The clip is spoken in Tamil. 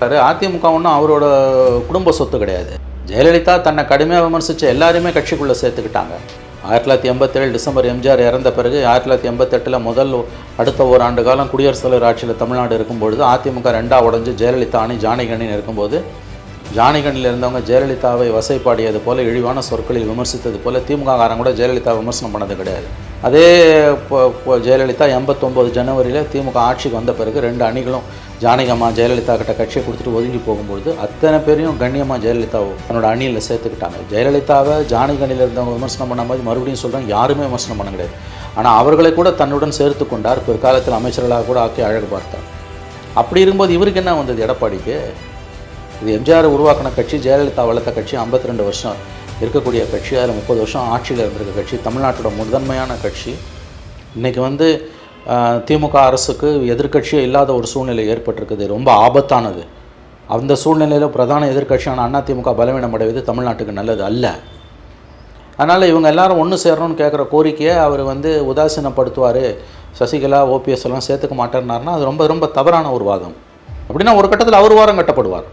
அதிமுக ஒன்றும் அவரோட குடும்ப சொத்து கிடையாது. ஜெயலலிதா தன்னை கடுமையாக விமர்சித்த எல்லாருமே கட்சிக்குள்ளே சேர்த்துக்கிட்டாங்க. ஆயிரத்தி தொள்ளாயிரத்தி எண்பத்தேழு டிசம்பர் எம்ஜிஆர் இறந்த பிறகு ஆயிரத்தி தொள்ளாயிரத்தி எண்பத்தெட்டில் முதல் அடுத்த ஒரு ஆண்டு காலம் குடியரசுத் தலைவர் ஆட்சியில் தமிழ்நாடு இருக்கும்பொழுது அதிமுக ரெண்டாக உடஞ்சு ஜெயலலிதா அணி ஜானகிகணின்னு இருக்கும்போது ஜானகணியில் இருந்தவங்க ஜெயலலிதாவை வசைப்பாடியது போல இழிவான சொற்களில் விமர்சித்தது போல திமுக காரங்க கூட ஜெயலலிதா விமர்சனம் பண்ணது கிடையாது. அதே இப்போ- ஜெயலலிதா எண்பத்தொம்போது ஜனவரியில் திமுக ஆட்சிக்கு வந்த பிறகு ரெண்டு அணிகளும் ஜானகம்மா ஜெயலலிதா கிட்ட கட்சியை கொடுத்துட்டு ஒதுங்கி போகும்பொழுது அத்தனை பேரையும் கண்ணியமாக ஜெயலலிதா தன்னோட அணியில் சேர்த்துக்கிட்டாங்க. ஜெயலலிதாவை ஜானகி அணியில் இருந்தவங்க விமர்சனம் பண்ண மாதிரி மறுபடியும் சொல்கிறாங்க யாருமே விமர்சனம் பண்ண கிடையாது. ஆனால் அவர்களை கூட தன்னுடன் சேர்த்து கொண்டார். பிற்காலத்தில் அமைச்சர்களாக கூட ஆக்கி அழகு பார்த்தார். அப்படி இருக்கும்போது இவருக்கு என்ன வந்தது? எடப்பாடிக்கு? இது எம்ஜிஆர் உருவாக்கின கட்சி ஜெயலலிதா வளர்த்த கட்சி 52 ரெண்டு வருஷம். இருக்கக்கூடிய கட்சி அதில் முப்பது வருஷம் ஆட்சியில் இருந்திருக்க கட்சி தமிழ்நாட்டோட முதன்மையான கட்சி. இன்றைக்கி வந்து திமுக அரசுக்கு எதிர்க்கட்சியே இல்லாத ஒரு சூழ்நிலை ஏற்பட்டிருக்குது. ரொம்ப ஆபத்தானது. அந்த சூழ்நிலையில் பிரதான எதிர்க்கட்சியான அண்ணா திமுக பலவீனம் அடைவது தமிழ்நாட்டுக்கு நல்லது அல்ல. அதனால் இவங்க எல்லாரும் ஒன்று சேரணும்னு கேட்குற கோரிக்கையை அவர் வந்து உதாசீனப்படுத்துவார். சசிகலா ஓபிஎஸ் எல்லாம் சேர்த்துக்க மாட்டேன்னாருன்னா அது ரொம்ப ரொம்ப தவறான ஒரு வாதம். அப்படின்னா ஒரு கட்டத்தில் அவர் வாரம் கட்டப்படுவார்.